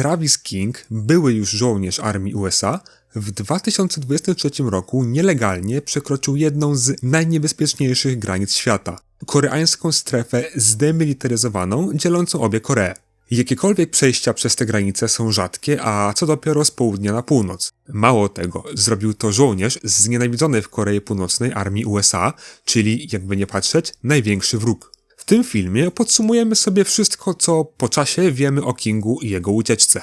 Travis King, były już żołnierz armii USA, w 2023 roku nielegalnie przekroczył jedną z najniebezpieczniejszych granic świata koreańską strefę zdemilitaryzowaną, dzielącą obie Koree. Jakiekolwiek przejścia przez te granice są rzadkie, a co dopiero z południa na północ. Mało tego, zrobił to żołnierz z nienawidzonej w Korei Północnej armii USA, czyli, jakby nie patrzeć, największy wróg. Tym filmie podsumujemy sobie wszystko, co po czasie wiemy o Kingu i jego ucieczce.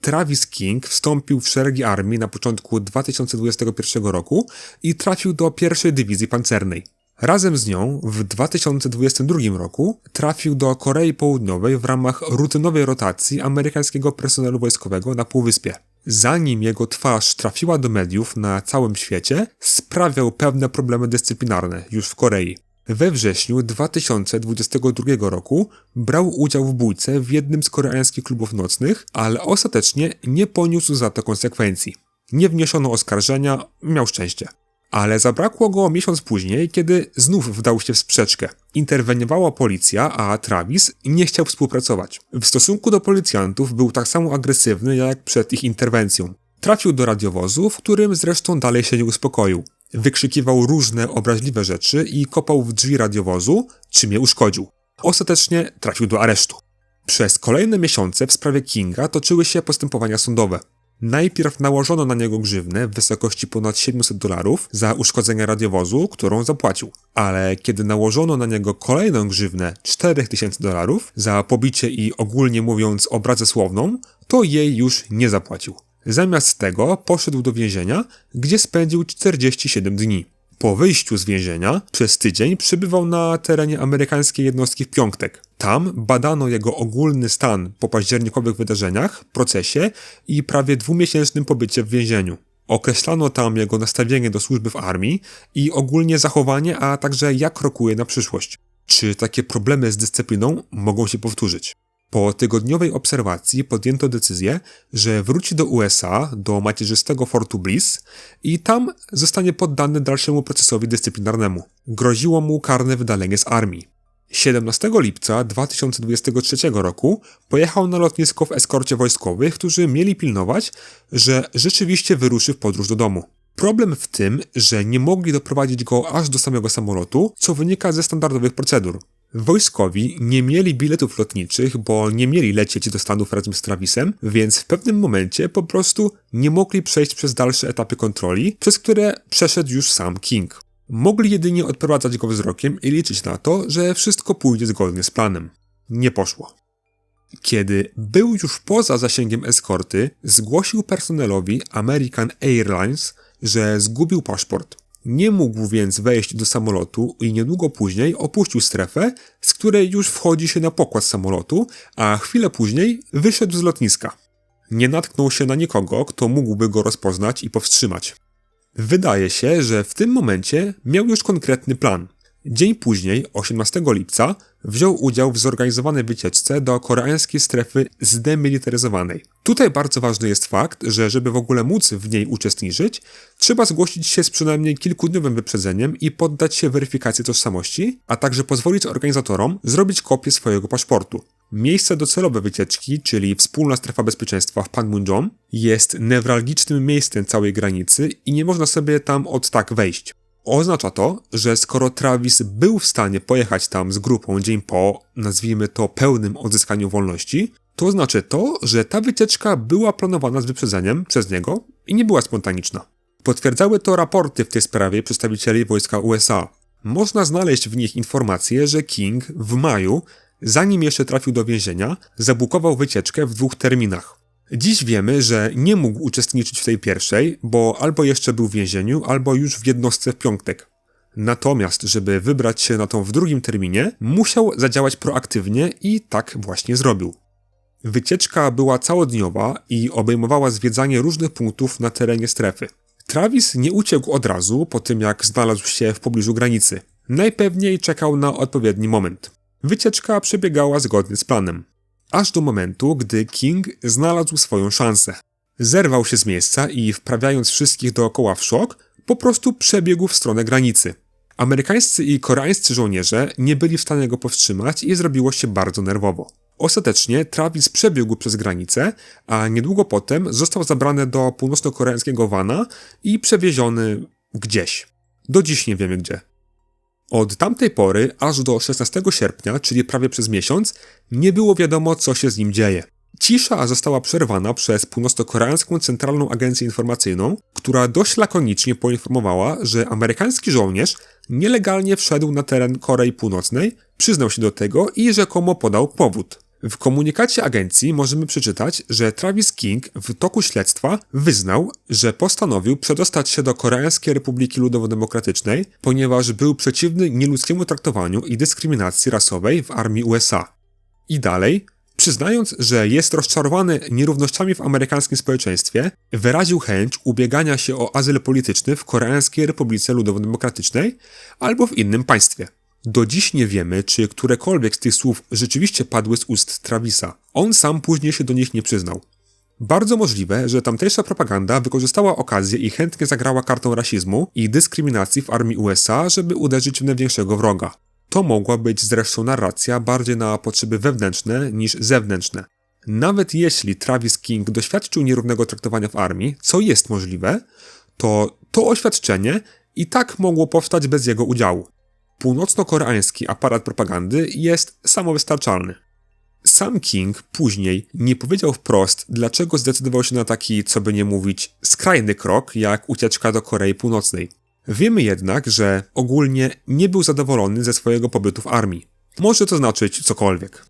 Travis King wstąpił w szeregi armii na początku 2021 roku i trafił do pierwszej dywizji pancernej. Razem z nią w 2022 roku trafił do Korei Południowej w ramach rutynowej rotacji amerykańskiego personelu wojskowego na Półwyspie. Zanim jego twarz trafiła do mediów na całym świecie, sprawiał pewne problemy dyscyplinarne już w Korei. We wrześniu 2022 roku brał udział w bójce w jednym z koreańskich klubów nocnych, ale ostatecznie nie poniósł za to konsekwencji. Nie wniesiono oskarżenia, miał szczęście. Ale zabrakło go miesiąc później, kiedy znów wdał się w sprzeczkę. Interweniowała policja, a Travis nie chciał współpracować. W stosunku do policjantów był tak samo agresywny jak przed ich interwencją. Trafił do radiowozu, w którym zresztą dalej się nie uspokoił. Wykrzykiwał różne obraźliwe rzeczy i kopał w drzwi radiowozu, czym je uszkodził. Ostatecznie trafił do aresztu. Przez kolejne miesiące w sprawie Kinga toczyły się postępowania sądowe. Najpierw nałożono na niego grzywnę w wysokości ponad 700 dolarów za uszkodzenie radiowozu, którą zapłacił. Ale kiedy nałożono na niego kolejną grzywnę 4000 dolarów za pobicie i ogólnie mówiąc obrazę słowną, to jej już nie zapłacił. Zamiast tego poszedł do więzienia, gdzie spędził 47 dni. Po wyjściu z więzienia przez tydzień przybywał na terenie amerykańskiej jednostki w Piątek. Tam badano jego ogólny stan po październikowych wydarzeniach, procesie i prawie dwumiesięcznym pobycie w więzieniu. Określano tam jego nastawienie do służby w armii i ogólnie zachowanie, a także jak rokuje na przyszłość. Czy takie problemy z dyscypliną mogą się powtórzyć? Po tygodniowej obserwacji podjęto decyzję, że wróci do USA, do macierzystego Fortu Bliss i tam zostanie poddany dalszemu procesowi dyscyplinarnemu. Groziło mu karne wydalenie z armii. 17 lipca 2023 roku pojechał na lotnisko w eskorcie wojskowych, którzy mieli pilnować, że rzeczywiście wyruszy w podróż do domu. Problem w tym, że nie mogli doprowadzić go aż do samego samolotu, co wynika ze standardowych procedur. Wojskowi nie mieli biletów lotniczych, bo nie mieli lecieć do Stanów razem z Travisem, więc w pewnym momencie po prostu nie mogli przejść przez dalsze etapy kontroli, przez które przeszedł już sam King. Mogli jedynie odprowadzać go wzrokiem i liczyć na to, że wszystko pójdzie zgodnie z planem. Nie poszło. Kiedy był już poza zasięgiem eskorty, zgłosił personelowi American Airlines, że zgubił paszport. Nie mógł więc wejść do samolotu i niedługo później opuścił strefę, z której już wchodzi się na pokład samolotu, a chwilę później wyszedł z lotniska. Nie natknął się na nikogo, kto mógłby go rozpoznać i powstrzymać. Wydaje się, że w tym momencie miał już konkretny plan. Dzień później, 18 lipca, wziął udział w zorganizowanej wycieczce do koreańskiej strefy zdemilitaryzowanej. Tutaj bardzo ważny jest fakt, że żeby w ogóle móc w niej uczestniczyć, trzeba zgłosić się z przynajmniej kilkudniowym wyprzedzeniem i poddać się weryfikacji tożsamości, a także pozwolić organizatorom zrobić kopię swojego paszportu. Miejsce docelowe wycieczki, czyli wspólna strefa bezpieczeństwa w Panmunjom, jest newralgicznym miejscem całej granicy i nie można sobie tam od tak wejść. Oznacza to, że skoro Travis był w stanie pojechać tam z grupą dzień po, nazwijmy to, pełnym odzyskaniu wolności, to znaczy to, że ta wycieczka była planowana z wyprzedzeniem przez niego i nie była spontaniczna. Potwierdzały to raporty w tej sprawie przedstawicieli wojska USA. Można znaleźć w nich informację, że King w maju, zanim jeszcze trafił do więzienia, zabukował wycieczkę w dwóch terminach. Dziś wiemy, że nie mógł uczestniczyć w tej pierwszej, bo albo jeszcze był w więzieniu, albo już w jednostce w piątek. Natomiast, żeby wybrać się na tą w drugim terminie, musiał zadziałać proaktywnie i tak właśnie zrobił. Wycieczka była całodniowa i obejmowała zwiedzanie różnych punktów na terenie strefy. Travis nie uciekł od razu po tym, jak znalazł się w pobliżu granicy. Najpewniej czekał na odpowiedni moment. Wycieczka przebiegała zgodnie z planem aż do momentu, gdy King znalazł swoją szansę. Zerwał się z miejsca i wprawiając wszystkich dookoła w szok, po prostu przebiegł w stronę granicy. Amerykańscy i koreańscy żołnierze nie byli w stanie go powstrzymać i zrobiło się bardzo nerwowo. Ostatecznie Travis przebiegł przez granicę, a niedługo potem został zabrany do północno-koreańskiego Wana i przewieziony gdzieś. Do dziś nie wiemy gdzie. Od tamtej pory aż do 16 sierpnia, czyli prawie przez miesiąc, nie było wiadomo, co się z nim dzieje. Cisza została przerwana przez północno-koreańską Centralną Agencję Informacyjną, która dość lakonicznie poinformowała, że amerykański żołnierz nielegalnie wszedł na teren Korei Północnej, przyznał się do tego i rzekomo podał powód. W komunikacie agencji możemy przeczytać, że Travis King w toku śledztwa wyznał, że postanowił przedostać się do Koreańskiej Republiki Ludowo-Demokratycznej, ponieważ był przeciwny nieludzkiemu traktowaniu i dyskryminacji rasowej w armii USA. I dalej, Przyznając, że jest rozczarowany nierównościami w amerykańskim społeczeństwie, wyraził chęć ubiegania się o azyl polityczny w Koreańskiej Republice Ludowo-Demokratycznej albo w innym państwie. Do dziś nie wiemy, czy którekolwiek z tych słów rzeczywiście padły z ust Travisa. On sam później się do nich nie przyznał. Bardzo możliwe, że tamtejsza propaganda wykorzystała okazję i chętnie zagrała kartą rasizmu i dyskryminacji w armii USA, żeby uderzyć w największego wroga. To mogła być zresztą narracja bardziej na potrzeby wewnętrzne niż zewnętrzne. Nawet jeśli Travis King doświadczył nierównego traktowania w armii, co jest możliwe, to to oświadczenie i tak mogło powstać bez jego udziału. Północno-koreański aparat propagandy jest samowystarczalny. Sam King później nie powiedział wprost, dlaczego zdecydował się na taki, co by nie mówić, skrajny krok, jak ucieczka do Korei Północnej. Wiemy jednak, że ogólnie nie był zadowolony ze swojego pobytu w armii. Może to znaczyć cokolwiek.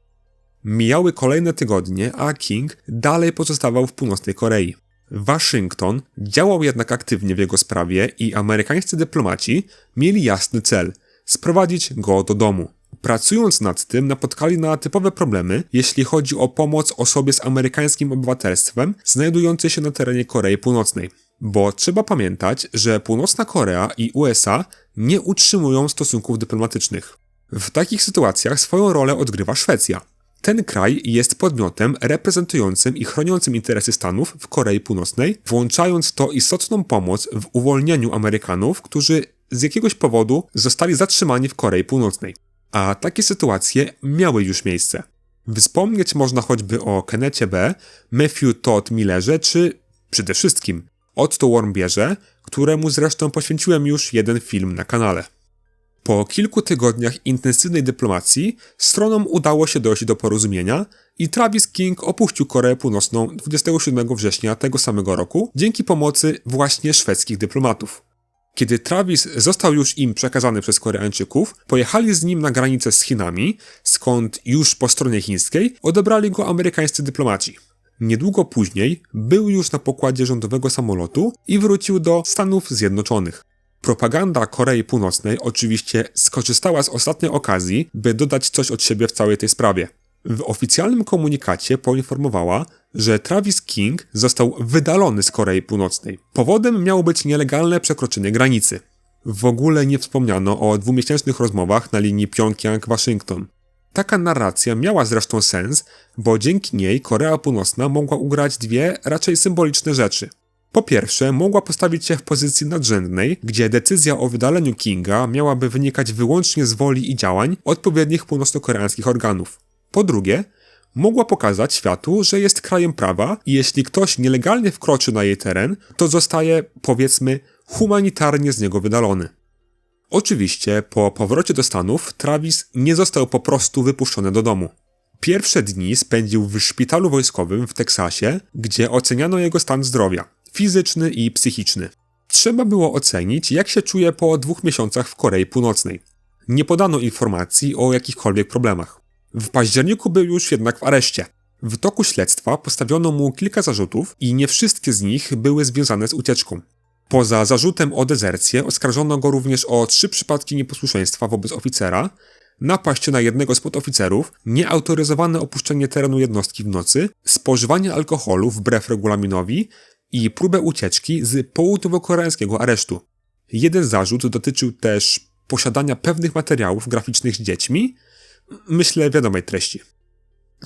Mijały kolejne tygodnie, a King dalej pozostawał w północnej Korei. Waszyngton działał jednak aktywnie w jego sprawie i amerykańscy dyplomaci mieli jasny cel sprowadzić go do domu. Pracując nad tym, napotkali na typowe problemy, jeśli chodzi o pomoc osobie z amerykańskim obywatelstwem znajdującej się na terenie Korei Północnej. Bo trzeba pamiętać, że Północna Korea i USA nie utrzymują stosunków dyplomatycznych. W takich sytuacjach swoją rolę odgrywa Szwecja. Ten kraj jest podmiotem reprezentującym i chroniącym interesy Stanów w Korei Północnej, włączając to istotną pomoc w uwolnieniu Amerykanów, którzy z jakiegoś powodu zostali zatrzymani w Korei Północnej. A takie sytuacje miały już miejsce. Wspomnieć można choćby o Kennecie B., Matthew Todd Millerze czy przede wszystkim Otto Warmbierze, któremu zresztą poświęciłem już jeden film na kanale. Po kilku tygodniach intensywnej dyplomacji stronom udało się dojść do porozumienia i Travis King opuścił Koreę Północną 27 września tego samego roku dzięki pomocy właśnie szwedzkich dyplomatów. Kiedy Travis został już im przekazany przez Koreańczyków, pojechali z nim na granicę z Chinami, skąd już po stronie chińskiej odebrali go amerykańscy dyplomaci. Niedługo później był już na pokładzie rządowego samolotu i wrócił do Stanów Zjednoczonych. Propaganda Korei Północnej oczywiście skorzystała z ostatniej okazji, by dodać coś od siebie w całej tej sprawie. W oficjalnym komunikacie poinformowała, że Travis King został wydalony z Korei Północnej. Powodem miało być nielegalne przekroczenie granicy. W ogóle nie wspomniano o dwumiesięcznych rozmowach na linii Pjongjang-Waszyngton. Taka narracja miała zresztą sens, bo dzięki niej Korea Północna mogła ugrać dwie raczej symboliczne rzeczy. Po pierwsze, mogła postawić się w pozycji nadrzędnej, gdzie decyzja o wydaleniu Kinga miałaby wynikać wyłącznie z woli i działań odpowiednich północno-koreańskich organów. Po drugie, mogła pokazać światu, że jest krajem prawa i jeśli ktoś nielegalnie wkroczy na jej teren, to zostaje, powiedzmy, humanitarnie z niego wydalony. Oczywiście, po powrocie do Stanów, Travis nie został po prostu wypuszczony do domu. Pierwsze dni spędził w szpitalu wojskowym w Teksasie, gdzie oceniano jego stan zdrowia fizyczny i psychiczny. Trzeba było ocenić, jak się czuje po dwóch miesiącach w Korei Północnej. Nie podano informacji o jakichkolwiek problemach. W październiku był już jednak w areszcie. W toku śledztwa postawiono mu kilka zarzutów i nie wszystkie z nich były związane z ucieczką. Poza zarzutem o dezercję oskarżono go również o trzy przypadki nieposłuszeństwa wobec oficera, napaść na jednego z podoficerów, nieautoryzowane opuszczenie terenu jednostki w nocy, spożywanie alkoholu wbrew regulaminowi i próbę ucieczki z południowo-koreańskiego aresztu. Jeden zarzut dotyczył też posiadania pewnych materiałów graficznych z dziećmi, myślę wiadomej treści.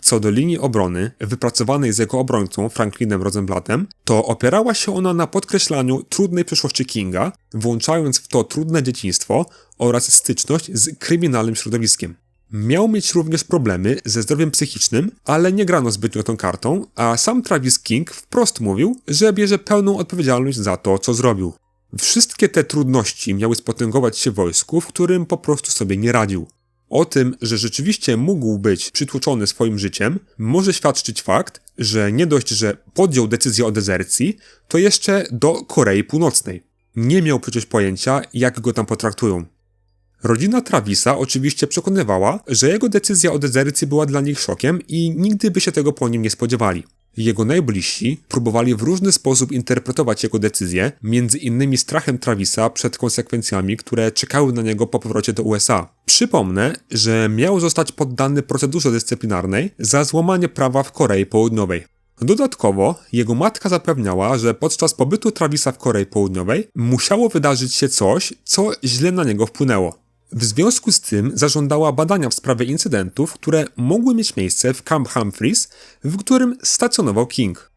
Co do linii obrony, wypracowanej z jego obrońcą Franklinem Rosenblattem, to opierała się ona na podkreślaniu trudnej przeszłości Kinga, włączając w to trudne dzieciństwo oraz styczność z kryminalnym środowiskiem. Miał mieć również problemy ze zdrowiem psychicznym, ale nie grano zbytnio tą kartą, a sam Travis King wprost mówił, że bierze pełną odpowiedzialność za to, co zrobił. Wszystkie te trudności miały spotęgować się wojsku, w którym po prostu sobie nie radził. O tym, że rzeczywiście mógł być przytłoczony swoim życiem, może świadczyć fakt, że nie dość, że podjął decyzję o dezercji, to jeszcze do Korei Północnej. Nie miał przecież pojęcia, jak go tam potraktują. Rodzina Travisa oczywiście przekonywała, że jego decyzja o dezercji była dla nich szokiem i nigdy by się tego po nim nie spodziewali. Jego najbliżsi próbowali w różny sposób interpretować jego decyzję, między innymi strachem Travisa przed konsekwencjami, które czekały na niego po powrocie do USA. Przypomnę, że miał zostać poddany procedurze dyscyplinarnej za złamanie prawa w Korei Południowej. Dodatkowo, jego matka zapewniała, że podczas pobytu Travisa w Korei Południowej musiało wydarzyć się coś, co źle na niego wpłynęło. W związku z tym zażądała badania w sprawie incydentów, które mogły mieć miejsce w Camp Humphreys, w którym stacjonował King.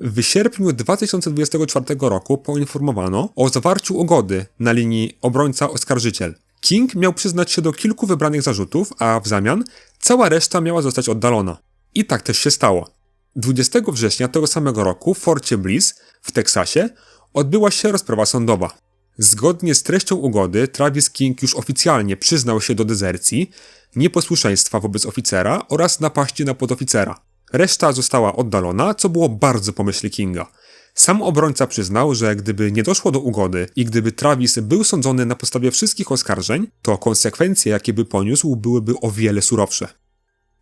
W sierpniu 2024 roku poinformowano o zawarciu ugody na linii obrońca-oskarżyciel. King miał przyznać się do kilku wybranych zarzutów, a w zamian cała reszta miała zostać oddalona. I tak też się stało. 20 września tego samego roku w Forcie Bliss w Teksasie odbyła się rozprawa sądowa. Zgodnie z treścią ugody, Travis King już oficjalnie przyznał się do dezercji, nieposłuszeństwa wobec oficera oraz napaści na podoficera. Reszta została oddalona, co było bardzo pomyśli Kinga. Sam obrońca przyznał, że gdyby nie doszło do ugody i gdyby Travis był sądzony na podstawie wszystkich oskarżeń, to konsekwencje, jakie by poniósł, byłyby o wiele surowsze.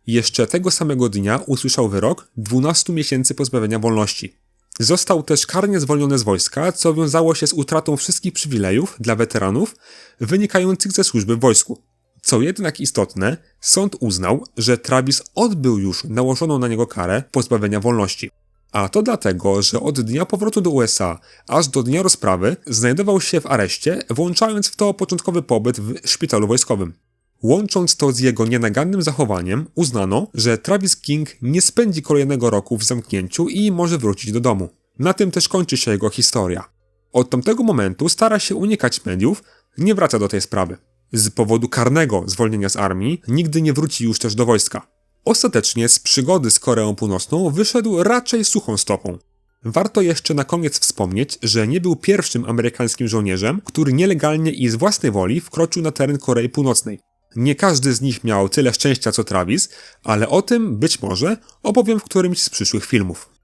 Jeszcze tego samego dnia usłyszał wyrok 12 miesięcy pozbawienia wolności. Został też karnie zwolniony z wojska, co wiązało się z utratą wszystkich przywilejów dla weteranów wynikających ze służby w wojsku. Co jednak istotne, sąd uznał, że Travis odbył już nałożoną na niego karę pozbawienia wolności. A to dlatego, że od dnia powrotu do USA aż do dnia rozprawy znajdował się w areszcie, włączając w to początkowy pobyt w szpitalu wojskowym. Łącząc to z jego nienagannym zachowaniem, uznano, że Travis King nie spędzi kolejnego roku w zamknięciu i może wrócić do domu. Na tym też kończy się jego historia. Od tamtego momentu stara się unikać mediów, nie wraca do tej sprawy. Z powodu karnego zwolnienia z armii nigdy nie wróci już też do wojska. Ostatecznie z przygody z Koreą Północną wyszedł raczej suchą stopą. Warto jeszcze na koniec wspomnieć, że nie był pierwszym amerykańskim żołnierzem, który nielegalnie i z własnej woli wkroczył na teren Korei Północnej. Nie każdy z nich miał tyle szczęścia co Travis, ale o tym być może opowiem w którymś z przyszłych filmów.